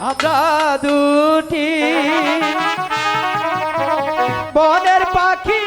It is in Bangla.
আমরা দুটি। বনের পাখি।